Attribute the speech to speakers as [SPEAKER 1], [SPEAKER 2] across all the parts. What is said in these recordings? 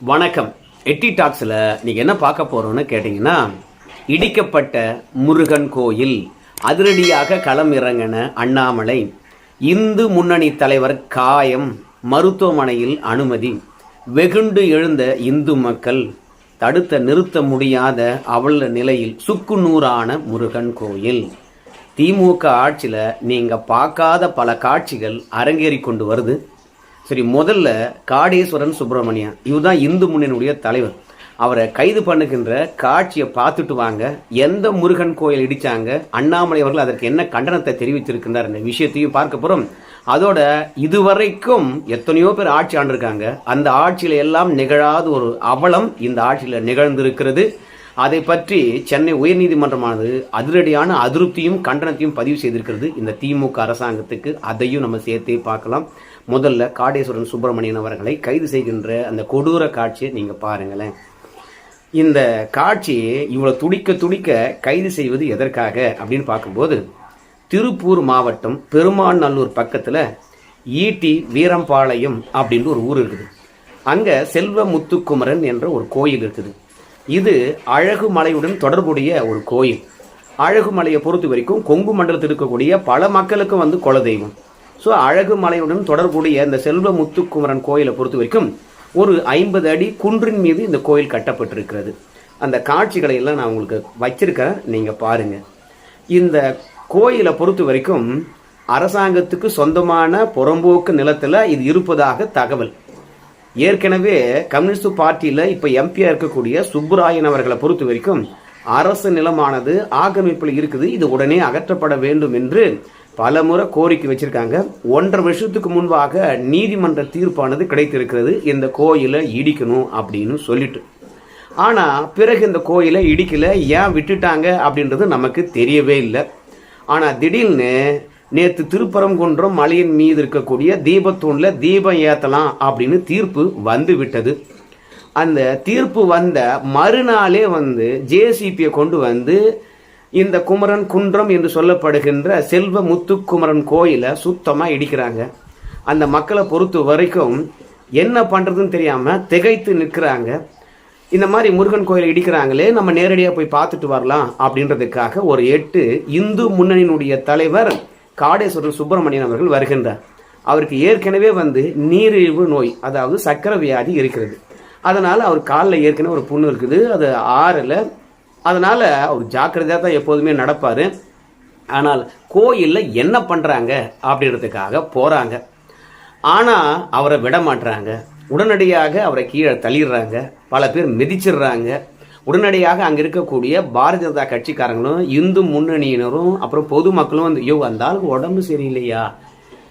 [SPEAKER 1] வணக்கம். எட்டி டாக்ஸில் நீங்கள் என்ன பார்க்க போகிறோன்னு கேட்டிங்கன்னா இடிக்கப்பட்ட முருகன் கோயில் அதிரடியாக களம் இறங்கின அண்ணாமலை இந்து முன்னணி தலைவர் காயம் மருத்துவமனையில் அனுமதி வெகுண்டு எழுந்த இந்து மக்கள் தடுத்த நிறுத்த முடியாத அவல நிலையில் சுக்குநூறான முருகன் கோயில். திமுக ஆட்சியில் நீங்கள் பார்க்காத பல காட்சிகள் அரங்கேறி கொண்டு வருது. சரி முதல்ல காடேஸ்வரன் சுப்பிரமணியன். இவர் தான் இந்து முன்னணியுடைய தலைவர். அவரை கைது பண்ணுகின்ற காட்சியை பார்த்துட்டு வாங்க. எந்த முருகன் கோயில் இடித்தாங்க அண்ணாமலை அவர்கள் அதற்கு என்ன கண்டனத்தை தெரிவித்திருக்கின்றார் இந்த விஷயத்தையும் பார்க்க போகிறோம் அதோட இதுவரைக்கும் எத்தனையோ பேர் ஆட்சி ஆண்டிருக்காங்க. அந்த ஆட்சியில் எல்லாம் நிகழாத ஒரு அவலம் இந்த ஆட்சியில் நிகழ்ந்திருக்கிறது. அதை பற்றி சென்னை உயர்நீதிமன்றமானது அதிரடியான அதிருப்தியும் கண்டனத்தையும் பதிவு செய்திருக்கிறது. இந்த திமுக அரசாங்கத்துக்கு அதையும் நம்ம சேர்த்தே பார்க்கலாம். முதல்ல காடேஸ்வரன் சுப்பிரமணியன் அவர்களை கைது செய்கின்ற அந்த கொடூர காட்சியை நீங்கள் பாருங்களேன். இந்த காட்சியை இவ்வளோ துடிக்க துடிக்க கைது செய்வது எதற்காக அப்படின்னு பார்க்கும்போது திருப்பூர் மாவட்டம் பெருமாநல்லூர் பக்கத்தில் ஈட்டி வீரம்பாளையம் அப்படின்னு ஒரு ஊர் இருக்குது. அங்கே செல்வ முத்துக்குமரன் என்ற ஒரு கோயில் இருக்குது. இது அழகு மலையுடன் தொடர்புடைய ஒரு கோயில். அழகு மலையை பொறுத்த வரைக்கும் கொங்கு மண்டலத்தில் இருக்கக்கூடிய பல மக்களுக்கும் வந்து குலதெய்வம். ஸோ அழகு மலையுடன் தொடர்புடைய இந்த செல்வ முத்துக்குமரன் கோயிலை பொறுத்த வரைக்கும் ஒரு ஐம்பது அடி குன்றின் மீது இந்த கோயில் கட்டப்பட்டிருக்கிறது. அந்த காட்சிகளை எல்லாம் நான் உங்களுக்கு வச்சிருக்கிறேன் நீங்கள் பாருங்க. இந்த கோயிலை பொறுத்த வரைக்கும் அரசாங்கத்துக்கு சொந்தமான புறம்போக்கு நிலத்தில் இது இருப்பதாக தகவல். ஏற்கனவே கம்யூனிஸ்ட் பார்ட்டியில் இப்போ எம்பியாக இருக்கக்கூடிய சுப்புராயன் அவர்களை பொறுத்த வரைக்கும் அரசு நிலமானது ஆக்கிரமிப்பில் இருக்குது. இது உடனே அகற்றப்பட வேண்டும் என்று பல முறை கோரிக்கை வச்சிருக்காங்க. ஒன்றரை வருஷத்துக்கு முன்பாக நீதிமன்ற தீர்ப்பானது கிடைத்திருக்கிறது. இந்த கோயிலை இடிக்கணும் அப்படின்னு சொல்லிட்டு. ஆனால் பிறகு இந்த கோயிலை இடிக்கல ஏன் விட்டுட்டாங்க அப்படின்றது நமக்கு தெரியவே இல்லை. ஆனால் திடீர்னு நேற்று திருப்பரங்குன்றம் மலையின் மீது இருக்கக்கூடிய தீபத்தூணில் தீபம் ஏற்றலாம் அப்படின்னு தீர்ப்பு வந்து விட்டது. அந்த தீர்ப்பு வந்த மறுநாளே வந்து ஜேசிபியை கொண்டு வந்து இந்த குமரன் குன்றம் என்று சொல்லப்படுகின்ற செல்வ முத்துக்குமரன் கோயிலை சுத்தமாக இடிக்கிறாங்க. அந்த மக்களை பொறுத்த வரைக்கும் என்ன பண்ணுறதுன்னு தெரியாமல் திகைத்து நிற்கிறாங்க. இந்த மாதிரி முருகன் கோயிலை இடிக்கிறாங்களே நம்ம நேரடியாக போய் பார்த்துட்டு வரலாம் அப்படின்றதுக்காக ஒரு எட்டு இந்து முன்னணியினுடைய தலைவர் காடேஸ்வரன் சுப்பிரமணியன் அவர்கள் வருகின்றார். அவருக்கு ஏற்கனவே வந்து நீரிழிவு நோய் அதாவது சக்கர வியாதி இருக்கிறது. அதனால் அவர் காலில் ஏற்கனவே ஒரு புண்ணு இருக்குது. அது ஆறில் அதனால் அவர் ஜாக்கிரதையாக தான் எப்போதுமே நடப்பார். ஆனால் கோயிலில் என்ன பண்ணுறாங்க அப்படின்றதுக்காக போகிறாங்க ஆனால் அவரை விட மாட்டுறாங்க உடனடியாக அவரை கீழே தள்ளிடுறாங்க. பல பேர் மிதிச்சிடுறாங்க. உடனடியாக அங்கே இருக்கக்கூடிய பாரதிய ஜனதா கட்சிக்காரங்களும் இந்து முன்னணியினரும் அப்புறம் பொதுமக்களும் வந்து ஐயோ அந்த ஆளுக்கு உடம்பு சரியில்லையா?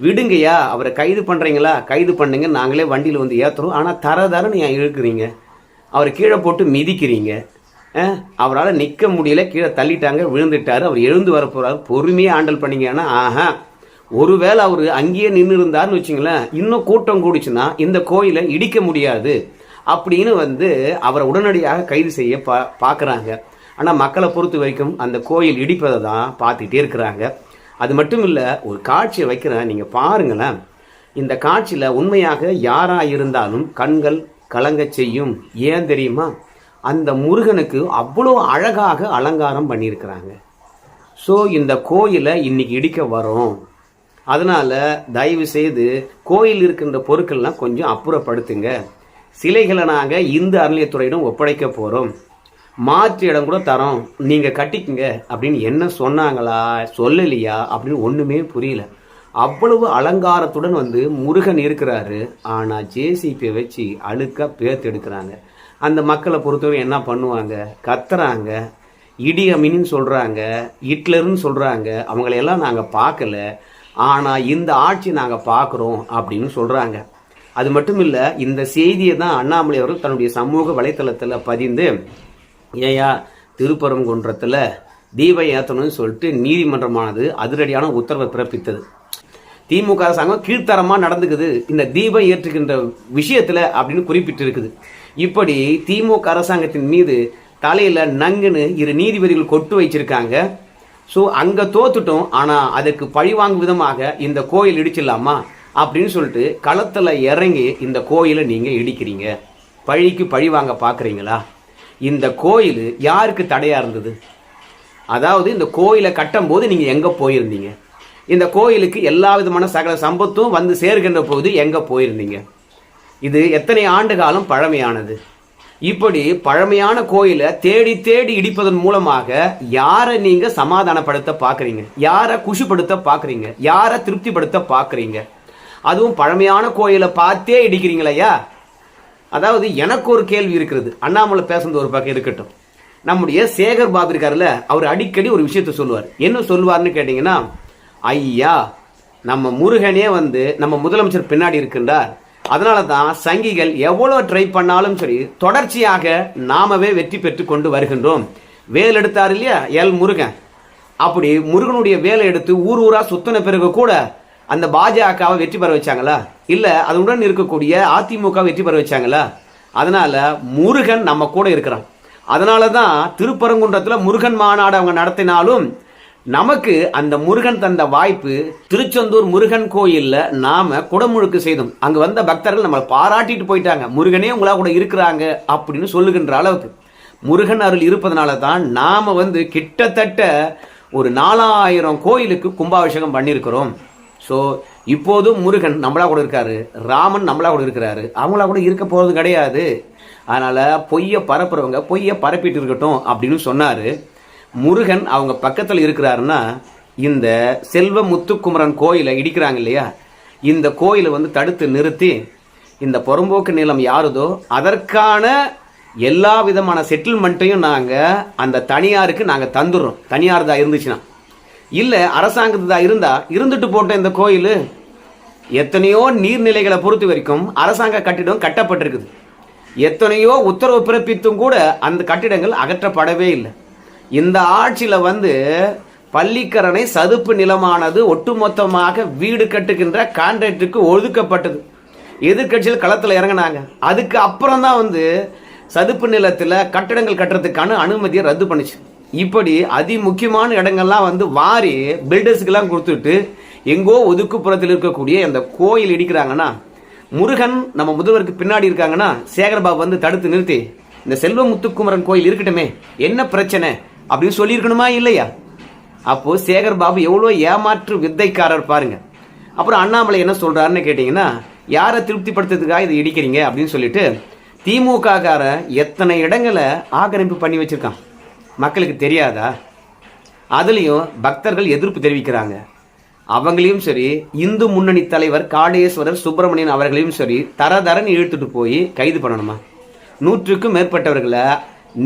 [SPEAKER 1] விடுங்கய்யா அவரை கைது பண்ணுறீங்களா கைது பண்ணுங்க. நாங்களே வண்டியில் வந்து ஏற்றுறோம் ஆனால் தர தரன்னு ஏன் இழுக்கிறீங்க? அவரை கீழே போட்டு மிதிக்கிறீங்க. அவரால் நிற்க முடியல கீழே தள்ளிட்டாங்க விழுந்துட்டார். அவர் எழுந்து வர போறாரு. பொறுமையாக ஆண்டல் பண்ணிங்கன்னா ஆஹா ஒருவேளை அவர் அங்கேயே நின்று இருந்தாருன்னு வச்சுங்களேன் இன்னும் கூட்டம் கூடிச்சுன்னா இந்த கோயிலை இடிக்க முடியாது அப்படின்னு வந்து அவரை உடனடியாக கைது செய்ய பா பார்க்குறாங்க ஆனால் மக்களை பொறுத்த வரைக்கும் அந்த கோயில் இடிப்பதை தான் பார்த்துக்கிட்டே இருக்கிறாங்க. அது மட்டும் இல்லை ஒரு காட்சியை வைக்கிறேன். நீங்கள் பாருங்களேன். இந்த காட்சியில் உண்மையாக யாராக இருந்தாலும் கண்கள் கலங்கச் செய்யும். ஏன் தெரியுமா? அந்த முருகனுக்கு அவ்வளோ அழகாக அலங்காரம் பண்ணியிருக்கிறாங்க. ஸோ இந்த கோயிலை இன்னைக்கு இடிக்க வரோம். அதனால் தயவு செய்து கோயில் இருக்கின்ற பொருட்கள்லாம் கொஞ்சம் அப்புறப்படுத்துங்க. சிலைகளை நாங்கள் இந்து அறநிலையத்துறையிடம் ஒப்படைக்க போகிறோம் மாற்று இடம் கூட தரோம். நீங்கள் கட்டிக்குங்க அப்படின்னு என்ன சொன்னாங்களா? சொல்லலையா? அப்படின்னு ஒன்றுமே புரியல. அவ்வளவு அலங்காரத்துடன் வந்து முருகன் இருக்கிறாரு. ஆனால் ஜேசிபியை வச்சு அழுக்க பேர்த்து எடுக்கிறாங்க. அந்த மக்களை பொறுத்தவரை என்ன பண்ணுவாங்க? கத்துறாங்க. இடியமின்னு சொல்கிறாங்க ஹிட்லர்னு சொல்கிறாங்க அவங்களையெல்லாம் நாங்கள் பார்க்கல. ஆனால் இந்த ஆட்சி நாங்கள் பார்க்குறோம் அப்படின்னு சொல்கிறாங்க அது மட்டும் இல்லை இந்த செய்தியை தான் அண்ணாமலை அவர்கள் தன்னுடைய சமூக வலைத்தளத்தில் பதிந்து ஏயா திருப்பரங்குன்றத்தில் தீபம் ஏற்றணும்னு சொல்லிட்டு நீதிமன்றமானது அதிரடியான உத்தரவை பிறப்பித்தது. திமுக அரசாங்கம் கீழ்த்தரமாக நடந்துக்குது. இந்த தீபம் ஏற்றுகின்ற விஷயத்தில் அப்படின்னு குறிப்பிட்டு இருக்குது இப்படி திமுக அரசாங்கத்தின் மீது தலையில் நங்குன்னு இரு நீதிபதிகள் கொட்டு வச்சிருக்காங்க. ஸோ அங்கே தோத்துட்டோம். ஆனால் அதுக்கு பழிவாங்கும் விதமாக இந்த கோயில் இடிச்சிடலாமா? அப்படின்னு சொல்லிட்டு களத்தில் இறங்கி இந்த கோயிலை நீங்கள் இடிக்கிறீங்க. பழிக்கு பழி வாங்க பார்க்குறீங்களா இந்த கோயில் யாருக்கு தடையாக இருந்தது? அதாவது இந்த கோயிலை கட்டும்போது நீங்கள் எங்கே போயிருந்தீங்க? இந்த கோயிலுக்கு எல்லா விதமான சகல சம்பத்தும் வந்து சேர்கின்ற போது எங்கே போயிருந்தீங்க? இது எத்தனை ஆண்டு காலம் பழமையானது? இப்படி பழமையான கோயிலை தேடி தேடி இடிப்பதன் மூலமாக யாரை நீங்க சமாதானப்படுத்த பார்க்குறீங்க? யாரை குஷிப்படுத்த பார்க்குறீங்க? யாரை திருப்திப்படுத்த பார்க்குறீங்க? அதுவும் பழமையான கோயிலை பார்த்தே இடிக்கிறீங்களையா அதாவது எனக்கு ஒரு கேள்வி இருக்கிறது. அண்ணாமலை பேசுனது ஒரு பக்கம் இருக்கட்டும். நம்முடைய சேகர் பாபு இருக்காருல்ல அவர் அடிக்கடி ஒரு விஷயத்த சொல்லுவார். என்ன சொல்லுவார்னு கேட்டிங்கன்னா ஐயா நம்ம முருகனே வந்து நம்ம முதலமைச்சர் பின்னாடி இருக்கின்றார். அதனால தான் சங்கிகள் எவ்வளோ ட்ரை பண்ணாலும் சரி தொடர்ச்சியாக நாமவே வெற்றி பெற்று கொண்டு வருகின்றோம். வேல் எடுத்தார் இல்லையா? எல் முருகன். அப்படி முருகனுடைய வேலை எடுத்து ஊர் ஊராக சுத்தின பிறகு கூட அந்த பாஜகவை வெற்றி பெற வச்சாங்களா? இல்லை அதனுடன் இருக்கக்கூடிய அதிமுக வெற்றி பெற வச்சாங்களா? அதனால் முருகன் நம்ம கூட இருக்கிறான். அதனால தான் திருப்பரங்குன்றத்தில் முருகன் மாநாடு அவங்க நடத்தினாலும் நமக்கு அந்த முருகன் தந்த வாய்ப்பு திருச்செந்தூர் முருகன் கோயில்ல நாம குடமுழுக்கு செய்தோம். அங்க வந்த பக்தர்கள் நம்மளை பாராட்டிட்டு போயிட்டாங்க. முருகனே உங்களா கூட இருக்கிறாங்க அப்படின்னு சொல்லுகின்ற அளவுக்கு. முருகன் அருள் இருப்பதனால தான் நாம வந்து கிட்டத்தட்ட ஒரு நாலாயிரம் கோயிலுக்கு கும்பாபிஷேகம் பண்ணியிருக்கிறோம். ஸோ இப்போதும் முருகன் நம்மளா கூட இருக்காரு. ராமன் நம்மளா கூட இருக்கிறாரு. அவங்களா கூட இருக்க போறது கிடையாது. அதனால பொய்யை பரப்புறவங்க பொய்யை பரப்பிட்டு இருக்கட்டும் அப்படின்னு சொன்னாரு. முருகன் அவங்க பக்கத்தில் இருக்கிறாருன்னா இந்த செல்வ முத்துக்குமரன் கோயிலை இடிக்கிறாங்க இல்லையா? இந்த கோயிலை வந்து தடுத்து நிறுத்தி இந்த புறம்போக்கு நிலம் யாருதோ அதற்கான எல்லா விதமான செட்டில்மெண்ட்டையும் நாங்கள் அந்த தனியாருக்கு நாங்கள் தந்துடுறோம். தனியார் தான் இருந்துச்சுன்னா. இல்லை அரசாங்கத்து தான் இருந்தா இருந்துட்டு போட்ட இந்த கோயில் எத்தனையோ நீர்நிலைகளை பொறுத்த வரைக்கும் அரசாங்க கட்டிடம் கட்டப்பட்டிருக்குது. எத்தனையோ உத்தரவு பிறப்பித்தும் கூட அந்த கட்டிடங்கள் அகற்றப்படவே இல்லை. இந்த ஆட்சியில் வந்து பள்ளிக்கரணை சதுப்பு நிலமானது ஒட்டுமொத்தமாக வீடு கட்டுகின்ற கான்ட்ராக்டுக்கு ஒதுக்கப்பட்டது. எதிர்கட்சியில் களத்தில் இறங்கினாங்க. அதுக்கு அப்புறம் தான் வந்து சதுப்பு நிலத்தில் கட்டடங்கள் கட்டுறதுக்கான அனுமதியை ரத்து பண்ணுச்சு. இப்படி அதி முக்கியமான இடங்கள்லாம் வந்து வாரி பில்டர்ஸுக்கெல்லாம் கொடுத்துட்டு எங்கோ ஒதுக்குப்புறத்தில் இருக்கக்கூடிய அந்த கோயில் இடிக்கிறாங்கன்னா முருகன் நம்ம முதல்வருக்கு பின்னாடி இருக்காங்கன்னா சேகர்பாபு வந்து தடுத்து நிறுத்தி இந்த செல்வ முத்துக்குமரன் கோயில் இருக்கட்டுமே என்ன பிரச்சனை? அப்படின்னு சொல்லியிருக்கணுமா இல்லையா? அப்போது சேகர் பாபு எவ்வளோ ஏமாற்று வித்தைக்காரர் பாருங்கள் அப்புறம் அண்ணாமலை என்ன சொல்கிறாருன்னு கேட்டிங்கன்னா யாரை திருப்திப்படுத்துறதுக்காக இதை இடிக்கிறீங்க? அப்படின்னு சொல்லிட்டு திமுக காரன் எத்தனை இடங்களை ஆக்கிரமிப்பு பண்ணி வச்சுருக்கான்? மக்களுக்கு தெரியாதா? அதுலேயும் பக்தர்கள் எதிர்ப்பு தெரிவிக்கிறாங்க. அவங்களையும் சரி இந்து முன்னணி தலைவர் காடேஸ்வரர் சுப்பிரமணியன் அவர்களையும் சரி தரதரன்னு இழுத்துட்டு போய் கைது பண்ணணுமா? நூற்றுக்கும் மேற்பட்டவர்களை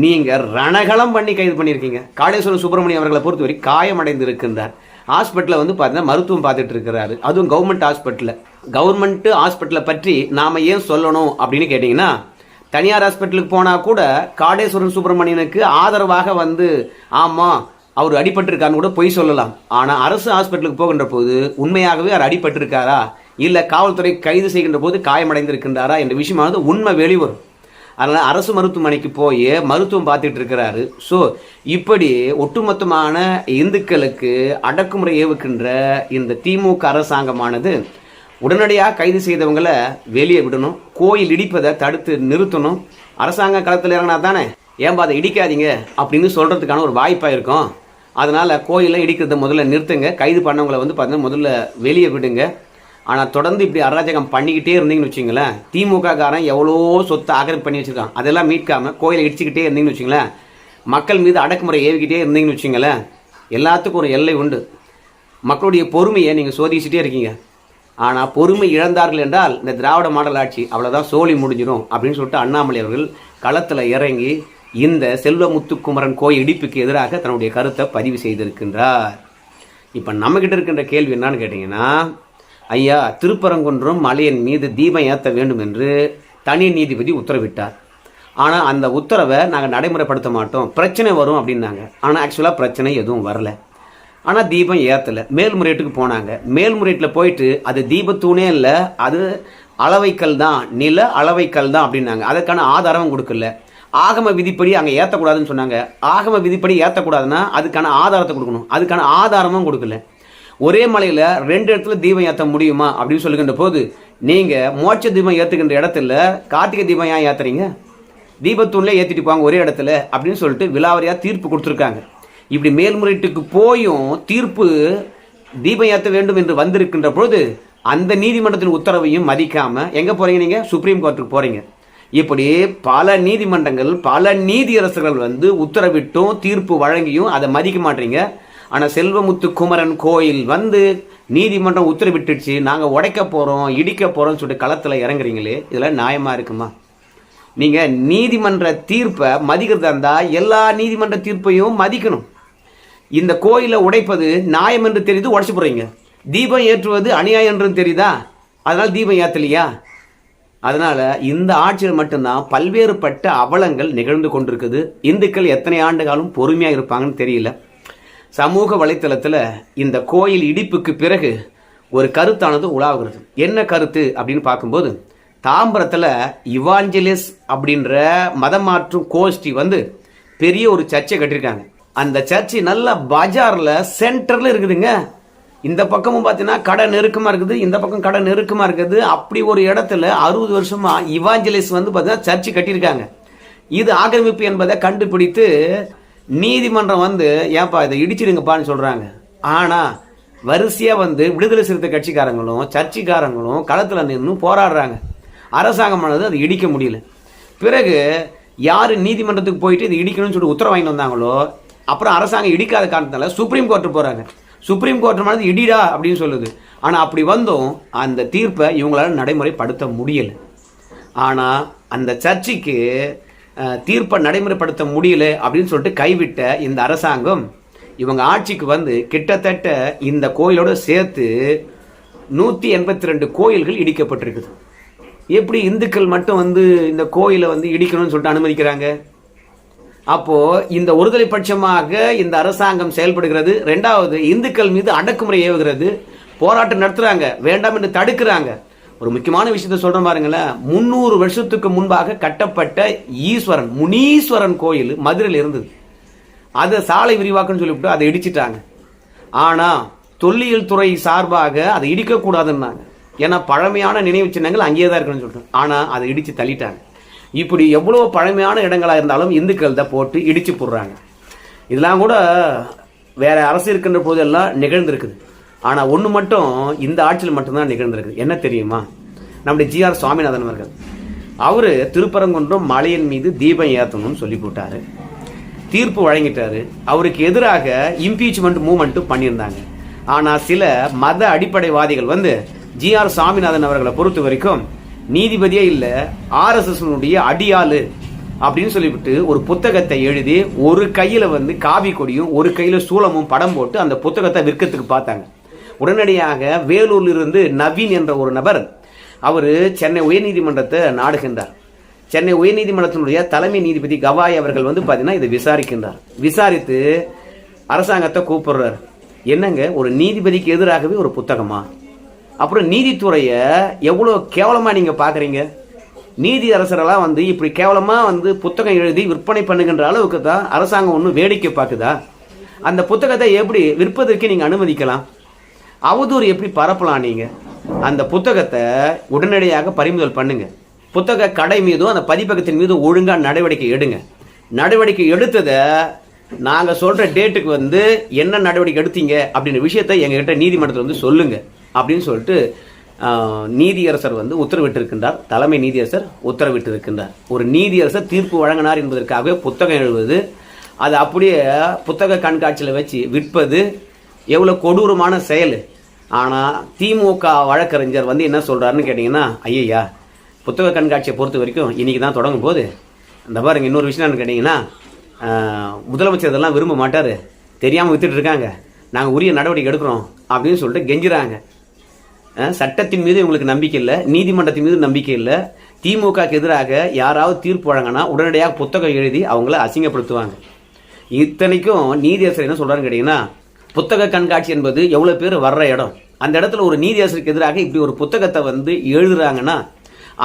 [SPEAKER 1] நீங்கள் ரணகலம் பண்ணி கைது பண்ணியிருக்கீங்க. காடேஸ்வரர் சுப்பிரமணியம் அவர்களை பொறுத்தவரை காயமடைந்து இருக்கின்றார் ஹாஸ்பிட்டலில் வந்து பார்த்தீங்கன்னா மருத்துவம் பார்த்துட்டு இருக்கிறாரு. அதுவும் கவர்மெண்ட் ஹாஸ்பிட்டலில் கவர்மெண்ட்டு ஹாஸ்பிட்டலை பற்றி நாம் ஏன் சொல்லணும் அப்படின்னு கேட்டிங்கன்னா தனியார் ஹாஸ்பிட்டலுக்கு போனால் கூட காடேஸ்வரன் சுப்பிரமணியனுக்கு ஆதரவாக வந்து ஆமாம் அவர் அடிபட்டிருக்காருன்னு கூட பொய் சொல்லலாம். ஆனால் அரசு ஹாஸ்பிட்டலுக்கு போகின்ற போது உண்மையாகவே அவர் அடிபட்டிருக்காரா? இல்லை காவல்துறை கைது செய்கின்ற போது காயமடைந்திருக்கின்றாரா என்ற விஷயமானது உண்மை வெளிவரும். அதனால் அரசு மருத்துவமனைக்கு போய் மருத்துவம் பார்த்துட்டு இருக்கிறாரு. ஸோ இப்படி ஒட்டுமொத்தமான இந்துக்களுக்கு அடக்குமுறை ஏவுக்கின்ற இந்த திமுக அரசாங்கமானது உடனடியாக கைது செய்தவங்களை வெளியே விடணும். கோயில் இடிப்பதை தடுத்து நிறுத்தணும். அரசாங்க களத்தில் இறங்கினா தானே? ஏன்பா அதை இடிக்காதீங்க அப்படின்னு சொல்கிறதுக்கான ஒரு வாய்ப்பாக இருக்கும். அதனால் கோயிலை இடிக்கிறத முதல்ல நிறுத்துங்க. கைது பண்ணவங்களை வந்து பார்த்தீங்கன்னா முதல்ல வெளியே விடுங்க. ஆனால் தொடர்ந்து இப்படி அராஜகம் பண்ணிக்கிட்டே இருந்தீங்கன்னு வச்சுங்களேன் திமுக காரன் எவ்வளோ சொத்தை ஆக்கிரமிப்பு பண்ணி வச்சுருக்கான். அதெல்லாம் மீட்காமல் கோயிலை இடிச்சுக்கிட்டே இருந்தீங்கன்னு வச்சுங்களேன் மக்கள் மீது அடக்குமுறை ஏவிக்கிட்டே இருந்தீங்கன்னு வச்சுங்களேன் எல்லாத்துக்கும் ஒரு எல்லை உண்டு. மக்களுடைய பொறுமையை நீங்கள் சோதிச்சுட்டே இருக்கீங்க. ஆனால் பொறுமை இழந்தார்கள் என்றால் இந்த திராவிட மாடல் ஆட்சி அவ்வளோதான் சோழி முடிஞ்சிடும் அப்படின்னு சொல்லிட்டு அண்ணாமலை அவர்கள் களத்தில் இறங்கி இந்த செல்வமுத்துக்குமரன் கோயில் இடிப்புக்கு எதிராக தன்னுடைய கருத்தை பதிவு செய்திருக்கின்றார். இப்போ நம்மக்கிட்ட இருக்கின்ற கேள்வி என்னன்னு கேட்டிங்கன்னா ஐயா திருப்பரங்குன்றம் மலையின் மீது தீபம் ஏற்ற வேண்டும் என்று தனி நீதிபதி உத்தரவிட்டார். ஆனால் அந்த உத்தரவை நாங்கள் நடைமுறைப்படுத்த மாட்டோம். பிரச்சனை வரும் அப்படின்னாங்க. ஆனால் ஆக்சுவலாக பிரச்சனை எதுவும் வரல. ஆனால் தீபம் ஏற்றலை மேல்முறையீட்டுக்கு போனாங்க. மேல்முறையீட்டில் போயிட்டு அது தீபத்தூணே இல்லை அது அளவைக்கல் தான் நில அளவைக்கல் தான் அப்படின்னாங்க. அதற்கான ஆதாரம் கொடுக்கல. ஆகம விதிப்படி அங்கே ஏற்றக்கூடாதுன்னு சொன்னாங்க. ஆகம விதிப்படி ஏற்றக்கூடாதுன்னா அதுக்கான ஆதாரத்தை கொடுக்கணும். அதுக்கான ஆதாரமும் கொடுக்கல. ஒரே மலையில் ரெண்டு இடத்துல தீபம் ஏற்ற முடியுமா அப்படின்னு சொல்லுகின்ற போது நீங்கள் மோட்ச தீபம் ஏற்றுக்கின்ற இடத்துல கார்த்திகை தீபம் ஏன் ஏற்றுறீங்க தீபத்தூண்லேயே ஏற்றிட்டு போவாங்க ஒரே இடத்துல அப்படின்னு சொல்லிட்டு விலாவரியாக தீர்ப்பு கொடுத்துருக்காங்க. இப்படி மேல்முறையீட்டுக்கு போயும் தீர்ப்பு தீபம் ஏற்ற வேண்டும் என்று வந்திருக்கின்ற பொழுது அந்த நீதிமன்றத்தின் உத்தரவையும் மதிக்காமல் எங்கே போகிறீங்க நீங்கள் சுப்ரீம் கோர்ட்டுக்கு போகிறீங்க இப்படி பல நீதிமன்றங்கள் பல நீதியரசர்கள் வந்து உத்தரவிட்டும் தீர்ப்பு வழங்கியும் அதை மதிக்க மாட்டீங்க. ஆனால் செல்வமுத்து குமரன் கோயில் வந்து நீதிமன்றம் உத்தரவிட்டுச்சு நாங்கள் உடைக்க போகிறோம் இடிக்க போகிறோம்னு சொல்லிட்டு களத்தில் இறங்குறீங்களே இதெல்லாம் நியாயமாக இருக்குமா? நீங்கள் நீதிமன்ற தீர்ப்பை மதிக்கிறதா இருந்தால் எல்லா நீதிமன்ற தீர்ப்பையும் மதிக்கணும். இந்த கோயிலை உடைப்பது நியாயம் என்று தெரியுது உடச்சி போகிறீங்க தீபம் ஏற்றுவது அநியாயம் என்று தெரியுதா? அதனால் தீபம் ஏற்றலையா அதனால் இந்த ஆட்சியில் மட்டும்தான் பல்வேறுபட்ட அவலங்கள் நிகழ்ந்து கொண்டிருக்குது. இந்துக்கள் எத்தனை ஆண்டு காலம் பொறுமையாக இருப்பாங்கன்னு தெரியல. சமூக வலைத்தளத்தில் இந்த கோயில் இடிப்புக்கு பிறகு ஒரு கருத்தானது உலாவுகிறது. என்ன கருத்து அப்படின்னு பார்க்கும்போது தாம்பரத்தில் இவாஞ்சலிஸ் அப்படின்ற மதம் மாற்றும் கோஷ்டி வந்து பெரிய ஒரு சர்ச்சை கட்டியிருக்காங்க அந்த சர்ச்சு நல்ல பஜாரில் சென்டரில் இருக்குதுங்க. இந்த பக்கமும் பார்த்தீங்கன்னா கடை நெருக்கமாக இருக்குது இந்த பக்கம் கடை நெருக்கமாக இருக்குது. அப்படி ஒரு இடத்துல அறுபது வருஷமாக இவாஞ்சலிஸ் வந்து பார்த்தீங்கன்னா சர்ச்சு கட்டியிருக்காங்க. இது ஆக்கிரமிப்பு என்பதை கண்டுபிடித்து நீதிமன்றம் வந்து ஏன்பா இதை இடிச்சிடுங்கப்பான்னு சொல்கிறாங்க ஆனால் வரிசையாக வந்து விடுதலை சிறுத்தை கட்சிக்காரங்களும் சர்ச்சைக்காரங்களும் களத்தில் நின்று போராடுறாங்க. அரசாங்கமானது அதை இடிக்க முடியல. பிறகு யார் நீதிமன்றத்துக்கு போயிட்டு இது இடிக்கணும்னு சொல்லி உத்தரவு வாங்கிட்டு வந்தாங்களோ அப்புறம் அரசாங்கம் இடிக்காத காரணத்தால சுப்ரீம் கோர்ட்டு போகிறாங்க சுப்ரீம் கோர்ட்டு இடிடா அப்படின்னு சொல்லுது. ஆனால் அப்படி வந்தும் அந்த தீர்ப்பை இவங்களால நடைமுறைப்படுத்த முடியலை. ஆனால் அந்த சர்ச்சைக்கு தீர்ப்பை நடைமுறைப்படுத்த முடியல அப்படின்னு சொல்லிட்டு கைவிட்ட இந்த அரசாங்கம் இவங்க ஆட்சிக்கு வந்து கிட்டத்தட்ட இந்த கோயிலோட சேர்த்து நூற்றி எண்பத்தி ரெண்டு கோயில்கள் இடிக்கப்பட்டிருக்குது. எப்படி இந்துக்கள் மட்டும் வந்து இந்த கோயிலை வந்து இடிக்கணும்னு சொல்லிட்டு அனுமதிக்கிறாங்க? அப்போது இந்த ஒருதலை பட்சமாக இந்த அரசாங்கம் செயல்படுகிறது. ரெண்டாவது இந்துக்கள் மீது அடக்குமுறை ஏவுகிறது. போராட்டம் நடத்துகிறாங்க வேண்டாம் என்று தடுக்கிறாங்க. ஒரு முக்கியமான விஷயத்த சொல்றேன் பாருங்களேன். முந்நூறு வருஷத்துக்கு முன்பாக கட்டப்பட்ட ஈஸ்வரன் முனீஸ்வரன் கோயில் மதுரையில் இருந்தது. அதை சாலை விரிவாக்கம்னு சொல்லிவிட்டு அதை இடிச்சிட்டாங்க. ஆனால் தொல்லியல் துறை சார்பாக அதை இடிக்கக்கூடாதுன்னாங்க. ஏன்னா பழமையான நினைவு சின்னங்கள் அங்கேயே தான் இருக்கணும்னு சொல்லிட்டு. ஆனால் அதை இடித்து தள்ளிட்டாங்க. இப்படி எவ்வளோ பழமையான இடங்களாக இருந்தாலும் இந்துக்கள் தான் போட்டு இடித்து போடுறாங்க. இதெல்லாம் கூட வேற அரசு இருக்கின்ற போதெல்லாம் நிகழ்ந்திருக்குது. ஆனால் ஒன்று மட்டும் இந்த ஆட்சியில் மட்டும்தான் நிகழ்ந்திருக்கு என்ன தெரியுமா? நம்முடைய ஜிஆர் சுவாமிநாதன் அவர்கள். அவர் திருப்பரங்குன்றம் மலையின் மீது தீபம் ஏற்றணும்னு சொல்லி போட்டார் தீர்ப்பு வழங்கிட்டாரு. அவருக்கு எதிராக இம்பீச்மெண்ட் மூமெண்ட்டும் பண்ணியிருந்தாங்க. ஆனால் சில மத அடிப்படைவாதிகள் வந்து ஜிஆர் சுவாமிநாதன் அவர்களை பொறுத்த வரைக்கும் நீதிபதியே இல்லை ஆர்எஸ்எஸ்னுடைய அடியாளு அப்படின்னு சொல்லிவிட்டு ஒரு புத்தகத்தை எழுதி ஒரு கையில் வந்து காவி கொடியும் ஒரு கையில் சூளமும் படம் போட்டு அந்த புத்தகத்தை விற்கிறதுக்கு பார்த்தாங்க. உடனடியாக வேலூரிலிருந்து நவீன் என்ற ஒரு நபர் அவர் சென்னை உயர்நீதிமன்றத்தை நாடுகின்றார். சென்னை உயர்நீதிமன்றத்தினுடைய தலைமை நீதிபதி கவாய் அவர்கள் வந்து பார்த்தீங்கன்னா இதை விசாரிக்கின்றார். விசாரித்து அரசாங்கத்தை கூப்பிடுறார். என்னங்க ஒரு நீதிபதிக்கு எதிராகவே ஒரு புத்தகமா? அப்புறம் நீதித்துறையை எவ்வளோ கேவலமாக நீங்கள் பார்க்குறீங்க நீதி அரசரெல்லாம் வந்து இப்படி கேவலமாக வந்து புத்தகம் எழுதி விற்பனை பண்ணுகின்ற அளவுக்கு தான் அரசாங்கம் ஒன்றும் வேடிக்கை பார்க்குதா? அந்த புத்தகத்தை எப்படி விற்பதற்கு நீங்கள் அனுமதிக்கலாம்? அவதூறு எப்படி பரப்பலாம் நீங்கள் அந்த புத்தகத்தை உடனடியாக பறிமுதல் பண்ணுங்க. புத்தக கடை மீதும் அந்த பதிப்பகத்தின் மீதும் ஒழுங்காக நடவடிக்கை எடுங்க. நடவடிக்கை எடுத்ததை நாங்கள் சொல்கிற டேட்டுக்கு வந்து என்ன நடவடிக்கை எடுத்தீங்க அப்படின்ற விஷயத்தை எங்ககிட்ட நீதிமன்றத்தில் வந்து சொல்லுங்கள் அப்படின்னு சொல்லிட்டு நீதியரசர் வந்து உத்தரவிட்டிருக்கின்றார். தலைமை நீதியரசர் உத்தரவிட்டிருக்கின்றார். ஒரு நீதியரசர் தீர்ப்பு வழங்கினார் என்பதற்காகவே புத்தகம் எழுதுவது அது அப்படியே புத்தக கண்காட்சியில் வச்சு விற்பது எவ்வளோ கொடூரமான செயல். ஆனால் திமுக வழக்கறிஞர் வந்து என்ன சொல்கிறாருன்னு கேட்டிங்கன்னா ஐயா புத்தக கண்காட்சியை பொறுத்த வரைக்கும் இன்னைக்கு தான் தொடங்கும் போது. இந்த பாருங்க இன்னொரு விஷயம் என்னன்னு கேட்டிங்கன்னா முதலமைச்சர் இதெல்லாம் விரும்ப மாட்டார். தெரியாமல் வித்துட்டு இருக்காங்க. நாங்கள் உரிய நடவடிக்கை எடுக்கிறோம் அப்படின்னு சொல்லிட்டு கெஞ்சுறாங்க. சட்டத்தின் மீது இவங்களுக்கு நம்பிக்கை இல்லை நீதிமன்றத்தின் மீது நம்பிக்கை இல்லை. திமுகக்கு எதிராக யாராவது தீர்ப்பு வழங்கினா உடனடியாக புத்தகம் எழுதி அவங்கள அசிங்கப்படுத்துவாங்க. இத்தனைக்கும் நீதியரசர் என்ன சொல்கிறாருன்னு கேட்டிங்கன்னா புத்தக கண்காட்சி என்பது எவ்வளோ பேர் வர்ற இடம்? அந்த இடத்துல ஒரு நீதியரசருக்கு எதிராக இப்படி ஒரு புத்தகத்தை வந்து எழுதுறாங்கன்னா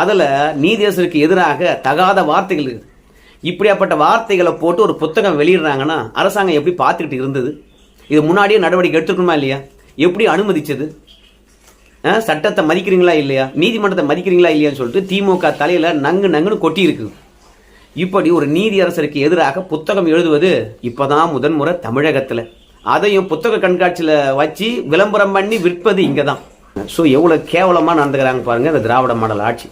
[SPEAKER 1] அதில் நீதியரசருக்கு எதிராக தகாத வார்த்தைகள் இருக்குது இப்படியாப்பட்ட வார்த்தைகளை போட்டு ஒரு புத்தகம் வெளியிடுறாங்கன்னா அரசாங்கம் எப்படி பார்த்துக்கிட்டு இருந்தது? இது முன்னாடியே நடவடிக்கை எடுத்துக்கணுமா இல்லையா? எப்படி அனுமதிச்சது? சட்டத்தை மதிக்கிறீங்களா இல்லையா? நீதிமன்றத்தை மதிக்கிறீங்களா இல்லையான்னு சொல்லிட்டு திமுக தலையில் நங்கு நங்குன்னு கொட்டி இருக்குது இப்படி ஒரு நீதியரசருக்கு எதிராக புத்தகம் எழுதுவது இப்போதான் முதன்முறை தமிழகத்தில். அதையும் புத்தக கண்காட்சியில் வச்சு விளம்பரம் பண்ணி விற்பது இங்கே தான் ஸோ எவ்வளோ கேவலமாக நடந்துக்கிறாங்க பாருங்கள் இந்த திராவிட மாடல் ஆட்சி.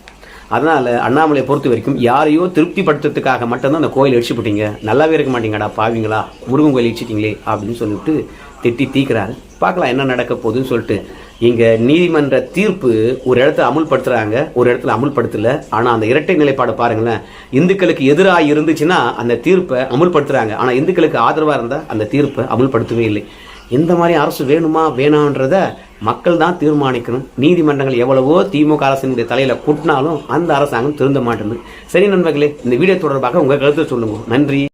[SPEAKER 1] அதனால் அண்ணாமலையை பொறுத்த வரைக்கும் யாரையோ திருப்திப்படுத்துறதுக்காக மட்டும்தான் அந்த கோயில் அடிச்சுப்பிட்டீங்க நல்லாவே இருக்க மாட்டீங்கடா பாவிங்களா? முருகன் கோயில் அடிச்சிட்டிங்களே அப்படின்னு சொல்லிட்டு திட்டி தீக்கிறாரு. பார்க்கலாம் என்ன நடக்க போகுதுன்னு சொல்லிட்டு இங்கே நீதிமன்ற தீர்ப்பு ஒரு இடத்துல அமுல்படுத்துகிறாங்க ஒரு இடத்துல அமுல்படுத்தலை. ஆனால் அந்த இரட்டை நிலைப்பாடு பாருங்களேன். இந்துக்களுக்கு எதிராக இருந்துச்சுன்னா அந்த தீர்ப்பை அமுல்படுத்துகிறாங்க ஆனால் இந்துக்களுக்கு ஆதரவாக இருந்தால் அந்த தீர்ப்பை அமுல்படுத்தவே இல்லை. இந்த மாதிரி அரசு வேணுமா வேணான்றத மக்கள் தான் தீர்மானிக்கணும். நீதிமன்றங்கள் எவ்வளவோ திமுக அரசினுடைய தலையில் கூட்டினாலும் அந்த அரசாங்கம் திருந்த மாட்டேங்குது. சரி நண்பர்களே இந்த வீடியோ தொடர்பாக உங்கள் கருத்தை சொல்லுங்க. நன்றி.